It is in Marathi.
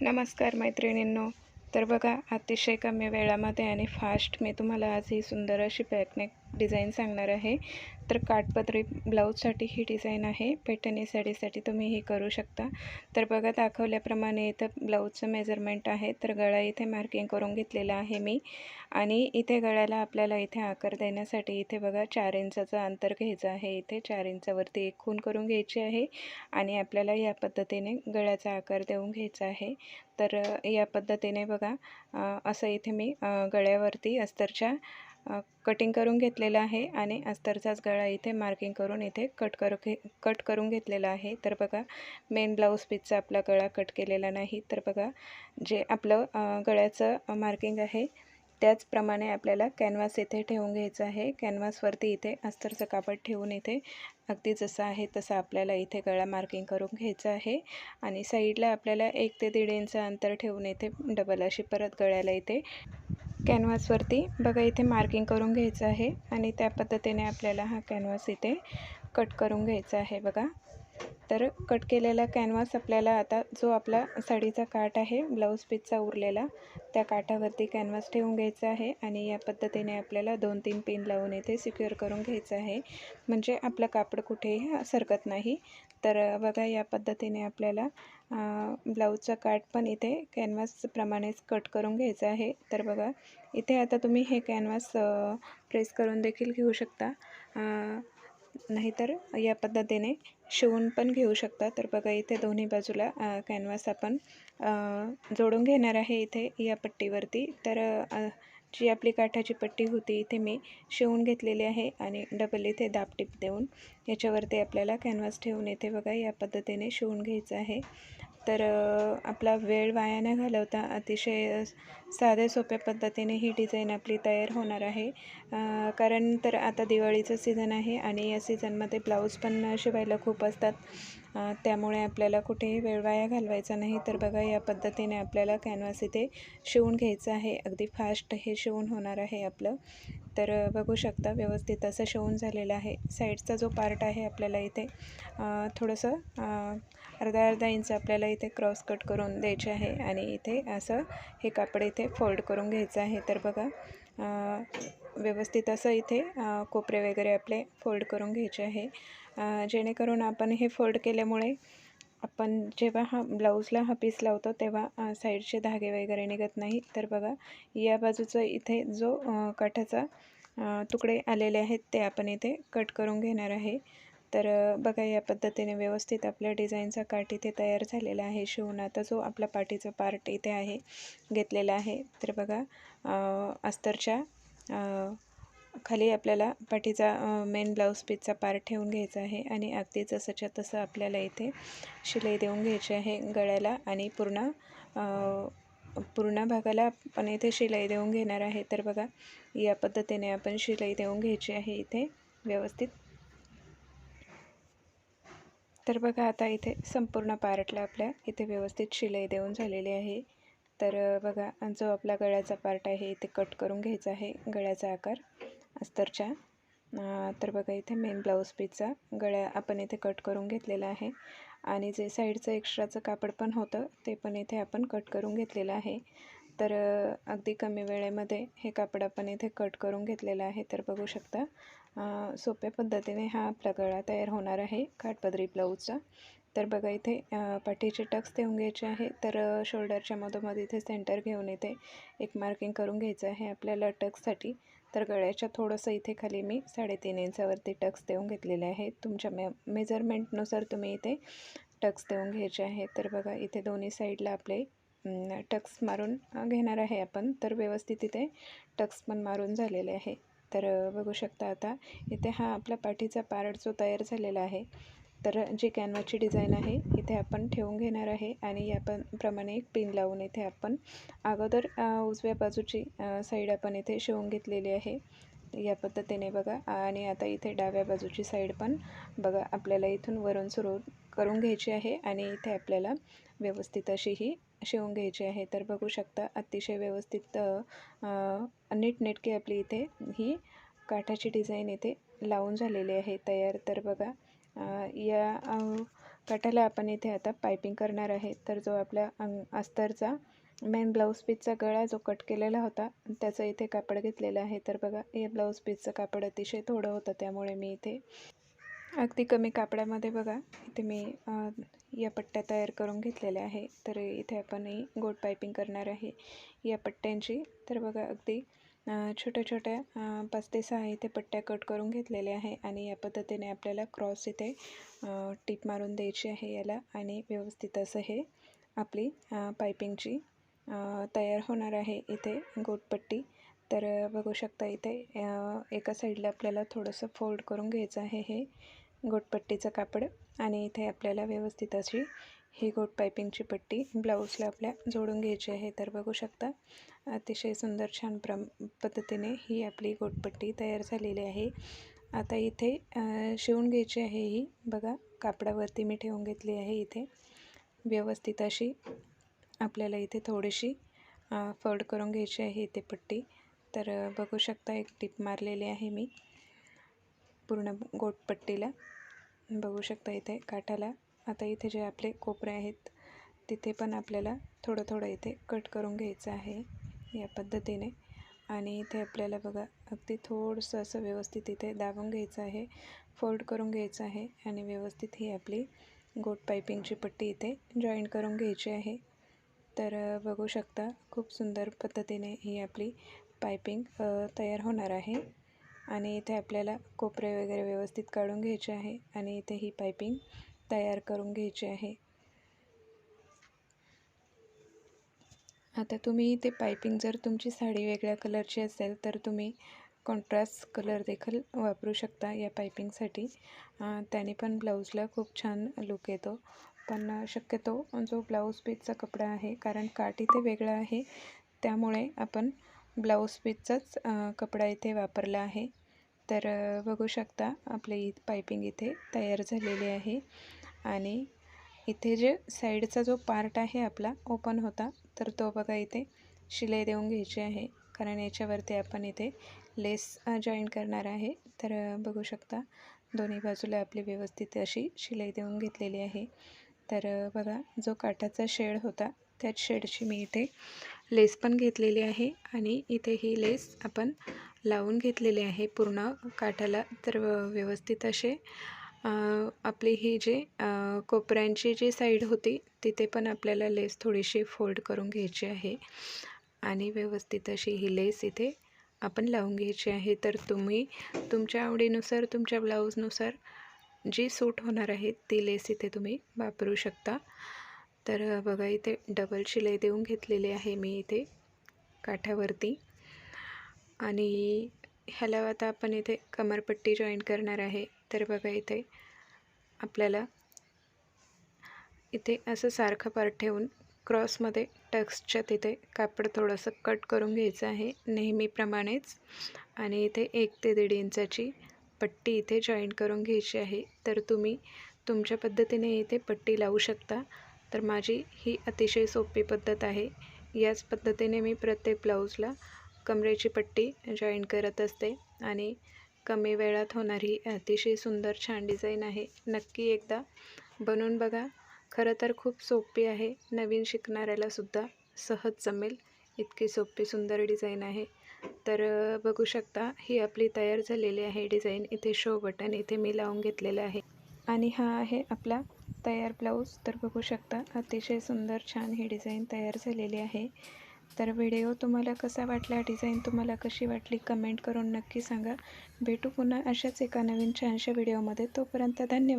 नमस्कार मैत्रिणींनो. तर बघा अतिशय कमी वेळामध्ये आणि फास्ट मी तुम्हाला आज ही सुंदर अशी पॅकनिक डिझाईन सांगणार आहे. तर काठपदरी ब्लाऊजसाठी ही डिझाईन आहे. पैठणी साडीसाठी तुम्ही ही करू शकता. तर बघा दाखवल्याप्रमाणे इथं ब्लाऊजचं मेजरमेंट आहे. तर गळा इथे मार्किंग करून घेतलेला आहे मी. आणि इथे गळ्याला आपल्याला इथे आकार देण्यासाठी इथे बघा चार इंचाचं अंतर घ्यायचं आहे. इथे चार इंचावरती एक खून करून घ्यायची आहे. आणि आपल्याला या पद्धतीने गळ्याचा आकार देऊन घ्यायचा आहे. तर या पद्धतीने बघा असं इथे मी गळ्यावरती अस्तरच्या कटिंग करून घेतलेलं आहे आणि अस्तरचाच गळा इथे मार्किंग करून इथे कट करू घे कट करून घेतलेला आहे. तर बघा मेन ब्लाऊज पीसचा आपला गळा कट केलेला नाही. तर बघा जे आपलं गळ्याचं मार्किंग आहे त्याचप्रमाणे आपल्याला कॅनव्हास इथे ठेवून घ्यायचं आहे. कॅनव्हासवरती इथे अस्तरचं कापड ठेवून इथे अगदी जसं आहे तसं आपल्याला इथे गळा मार्किंग करून घ्यायचं आहे. आणि साईडला आपल्याला एक ते दीड इंच अंतर ठेवून इथे डबल अशी परत गळ्याला इथे कॅनव्हासवरती बघा इथे मार्किंग करून घ्यायचं आहे आणि त्या पद्धतीने आपल्याला हा कॅनव्हास इथे कट करून घ्यायचा आहे बघा. तर कट केलेला कॅनव्हास आपल्याला आता जो आपला साडीचा काठ आहे ब्लाऊज पीसचा उरलेला त्या काठावरती कॅनव्हास ठेवून घ्यायचा आहे आणि या पद्धतीने आपल्याला दोन तीन पिन लावून इथे सिक्युअर करून घ्यायचं आहे. म्हणजे आपलं कापड कुठेही सरकत नाही. तर बघा या पद्धतीने आपल्याला ब्लाऊजचा काठ पण इथे कॅनव्हासप्रमाणेच कट करून घ्यायचं आहे. तर बघा इथे आता तुम्ही हे कॅनव्हास प्रेस करून देखील घेऊ शकता. नाहीतर या पद्धतीने शिवून पण घेऊ शकता. तर बघा इथे दोन्ही बाजूला कॅनव्हास आपण जोडून घेणार आहे इथे या पट्टीवरती. तर जी आपली काठाची पट्टी होती इथे मी शिवून घेतलेली आहे आणि डबल इथे दापटीप देऊन. याच्यावरती आपल्याला कॅनव्हास ठेवून येते बघा या पद्धतीने शिवून घ्यायचं आहे. तर आपला वेळ वाया न घालवता अतिशय साध्या सोप्या पद्धतीने ही डिझाईन आपली तयार होणार आहे. कारण तर आता दिवाळीचं सीझन आहे आणि या सीझनमध्ये ब्लाऊज पण शिवायला खूप असतात. त्यामुळे आपल्याला कुठेही वेळ वाया घालवायचा नाही. तर बघा या पद्धतीने आपल्याला कॅनव्हास इथे शिवून घ्यायचं आहे. अगदी फास्ट हे शिवून होणार आहे आपलं. तर बघू शकता व्यवस्थित असं शिवून झालेलं आहे. साईडचा जो पार्ट आहे आपल्याला इथे. थोडंसं अर्धा अर्धा इंच आपल्याला इथे क्रॉस कट करून द्यायचे आहे आणि इथे असं हे कापड इथे फोल्ड करून घ्यायचं आहे. तर बघा व्यवस्थित असं इथे कोपरे वगैरे आपले फोल्ड करून घ्यायचे आहे. जेणेकरून आपण हे फोल्ड केल्यामुळे आपण जेव्हा हा ब्लाऊजला हा पीस लावतो तेव्हा साईडचे धागे वगैरे निघत नाही. तर बघा या बाजूचं इथे जो काठाचा तुकडे आलेले आहेत ते आपण इथे कट करून घेणार आहे. तर बघा या पद्धतीने व्यवस्थित आपल्या डिझाईनचा काठ इथे तयार झालेला आहे. शिवून आता जो आपला पाठीचा पार्ट इथे आहे घेतलेला आहे. तर बघा अस्तरच्या खाली आपल्याला पाठीचा मेन ब्लाऊज पीसचा पार्ट ठेवून घ्यायचा आहे आणि अगदी जसंच्या तसं आपल्याला इथे शिलाई देऊन घ्यायची आहे गळ्याला आणि पूर्ण पूर्ण भागाला आपण इथे शिलाई देऊन घेणार आहे. तर बघा या पद्धतीने आपण शिलाई देऊन घ्यायची आहे इथे व्यवस्थित. तर बघा आता इथे संपूर्ण पार्टला आपल्या इथे व्यवस्थित शिलाई देऊन झालेली आहे. तर बघा जो आपला गळ्याचा पार्ट आहे इथे कट करून घ्यायचा आहे गळ्याचा आकार अस्तरच्या. तर बघा इथे मेन ब्लाऊज पीसचा गळ्या आपण इथे कट करून घेतलेला आहे. आणि जे साईडचं एक्स्ट्राचं कापड पण होतं ते पण इथे आपण कट करून घेतलेलं आहे. तर अगदी कमी वेळेमध्ये हे कापड आपण इथे कट करून घेतलेलं आहे. तर बघू शकता सोप्या पद्धतीने हा आपला गळा तयार होणार आहे काठपदरी ब्लाऊजचा. तर बघा इथे पाठीचे टक्स देऊन घ्यायचे आहे. तर शोल्डरच्या मधोमध इथे सेंटर घेऊन इथे एक मार्किंग करून घ्यायचं आहे आपल्याला टक्ससाठी. तर गळ्याच्या थोडंसं इथे खाली मी साडेतीन इंचावरती टक्स देऊन घेतलेले आहे. तुमच्या मे मेजरमेंटनुसार तुम्ही इथे टक्स देऊन घ्यायचे आहे. तर बघा इथे दोन्ही साईडला आपले टक्स मारून घेणार आहे आपण. तर व्यवस्थित इथे टक्स पण मारून झालेले आहे. तर बघू शकता आता इथे हा आपला पाठीचा पार्ट जो तयार झालेला आहे तर जी कॅनवाची डिझाईन आहे इथे आपण ठेवून घेणार आहे आणि या पण प्रमाणे एक पिन लावून इथे आपण अगोदर उजव्या बाजूची साईड आपण इथे शिवून घेतलेली आहे. या पद्धतीने बघा. आणि आता इथे डाव्या बाजूची साईड पण बघा आपल्याला इथून वरून सुरू करून घ्यायची आहे आणि इथे आपल्याला व्यवस्थित अशी ही शिवून घ्यायची आहे. तर बघू शकता अतिशय व्यवस्थित नीटनेटकी आपली इथे ही काठाची डिझाईन इथे लावून झालेली आहे. तयार तर बघा. या काठाला आपण इथे आता पायपिंग करणार आहे. तर जो आपला अंग अस्तरचा मेन ब्लाऊज पीसचा गळा जो कट केलेला होता त्याचं इथे कापड घेतलेलं आहे. तर बघा हे ब्लाऊज पीसचं कापड अतिशय थोडं होतं त्यामुळे मी इथे अगदी कमी कापडामध्ये बघा इथे मी या पट्ट्या तयार करून घेतलेल्या आहे. तर इथे आपण ही गोड पायपिंग करणार आहे या पट्ट्यांची. तर बघा अगदी छोट्या छोट्या पाच ते सहा इथे पट्ट्या कट करून घेतलेल्या आहे आणि या पद्धतीने आपल्याला क्रॉस इथे टीप मारून द्यायची आहे याला आणि व्यवस्थित असं हे आपली पायपिंगची तयार होणार आहे इथे गोटपट्टी तर बघू शकता इथे एका साईडला आपल्याला थोडंसं फोल्ड करून घ्यायचं आहे हे गोटपट्टीचं कापड आणि इथे आपल्याला व्यवस्थित अशी ही गोट पायपिंगची पट्टी ब्लाऊजला आपल्या जोडून घ्यायची आहे. तर बघू शकता अतिशय सुंदर छान प्रम पद्धतीने ही आपली गोटपट्टी तयार झालेली आहे. आता इथे शिवून घ्यायची आहे ही. बघा कापडावरती मी ठेवून घेतली आहे इथे. व्यवस्थित अशी आपल्याला इथे थोडीशी फोल्ड करून घ्यायची आहे इथे पट्टी. तर बघू शकता एक टिप मारलेली आहे मी पूर्ण गोटपट्टीला बघू शकता इथे काठाला आता इथे जे आपले कोपरे आहेत तिथे पण आपल्याला थोडं थोडं इथे कट करून घ्यायचं आहे या पद्धतीने. आणि इथे आपल्याला बघा अगदी थोडंसं असं व्यवस्थित इथे दाबून घ्यायचं आहे फोल्ड करून घ्यायचं आहे आणि व्यवस्थित ही आपली गोट पायपिंगची पट्टी इथे जॉईन करून घ्यायची आहे. तर बघू शकता खूप सुंदर पद्धतीने ही आपली पायपिंग तयार होणार आहे. आणि इथे आपल्याला कोपरे वगैरे व्यवस्थित काढून घ्यायचे आहे आणि इथे ही पायपिंग तयार करून घ्यायची आहे. आता तुम्ही ते पायपिंग जर तुमची साडी वेगळ्या कलरची असेल तर तुम्ही कॉन्ट्रास्ट कलर देखील वापरू शकता या पायपिंगसाठी त्याने पण ब्लाऊजला खूप छान लुक येतो. पण शक्यतो जो ब्लाऊज पीसचा कपडा आहे कारण काठ इथे वेगळा आहे त्यामुळे आपण ब्लाऊज पीसचाच कपडा इथे वापरला आहे. तर बघू शकता आपली पायपिंग इथे तयार झालेली आहे. आणि इथे जे साईडचा जो पार्ट आहे आपला ओपन होता तर तो बघा इथे शिलाई देऊन घ्यायची आहे. कारण याच्यावरती आपण इथे लेस जॉईन करणार आहे. तर बघू शकता दोन्ही बाजूला आपली व्यवस्थित अशी शिलाई देऊन घेतलेली आहे. तर बघा जो काठाचा शेड होता त्याच शेडची मी इथे लेस पण घेतलेली आहे. आणि इथे ही लेस आपण लावून घेतलेली आहे पूर्ण काठाला. तर व्यवस्थित असे आपली ही जी कोपऱ्यांची जी साईड होती तिथे पण आपल्याला लेस थोडीशी फोल्ड करून घ्यायची आहे. आणि व्यवस्थित अशी ही लेस इथे आपण लावून घ्यायची आहे. तर तुम्ही तुमच्या आवडीनुसार तुमच्या ब्लाऊजनुसार जी सूट होणार आहे ती लेस इथे तुम्ही वापरू शकता. तर बघा इथे डबल शिलाई देऊन घेतलेली आहे मी इथे काठावरती. आणि ह्याला आता आपण इथे कमरपट्टी जॉईन करणार आहे. तर बघा इथे आपल्याला इथे असं सारखं पार्ट ठेवून क्रॉसमध्ये टक्सच्या तिथे कापड थोडंसं कट करून घ्यायचं आहे नेहमीप्रमाणेच. आणि इथे एक ते दीड इंचाची पट्टी इथे जॉईन करून घ्यायची आहे. तर तुम्ही तुमच्या पद्धतीने इथे पट्टी लावू शकता. तर माझी ही अतिशय सोपी पद्धत आहे. याच पद्धतीने मी प्रत्येक ब्लाऊजला कमरेची पट्टी जॉईन करत असते. आणि कमी वेळात होणारी अतिशय सुंदर छान डिझाईन आहे. नक्की एकदा बनवून बघा. खरं तर खूप सोपी आहे. नवीन शिकणाऱ्यालासुद्धा सहज जमेल. इतकी सोपी सुंदर डिझाईन आहे. तर बघू शकता ही आपली तयार झालेली आहे डिझाईन. इथे शो बटन इथे मी लावून घेतलेलं आहे. आणि हा आहे आपला तयार ब्लाऊज. तर बघू शकता अतिशय सुंदर छान ही डिझाईन तयार झालेली आहे. तर व्हिडिओ तुम्हाला कसा वाटला? डिझाईन तुम्हाला कशी वाटली? कमेंट करून नक्की सांगा. भेटू पुन्हा अशाच एका नवीन छानशा व्हिडिओमध्ये. तोपर्यंत धन्यवाद.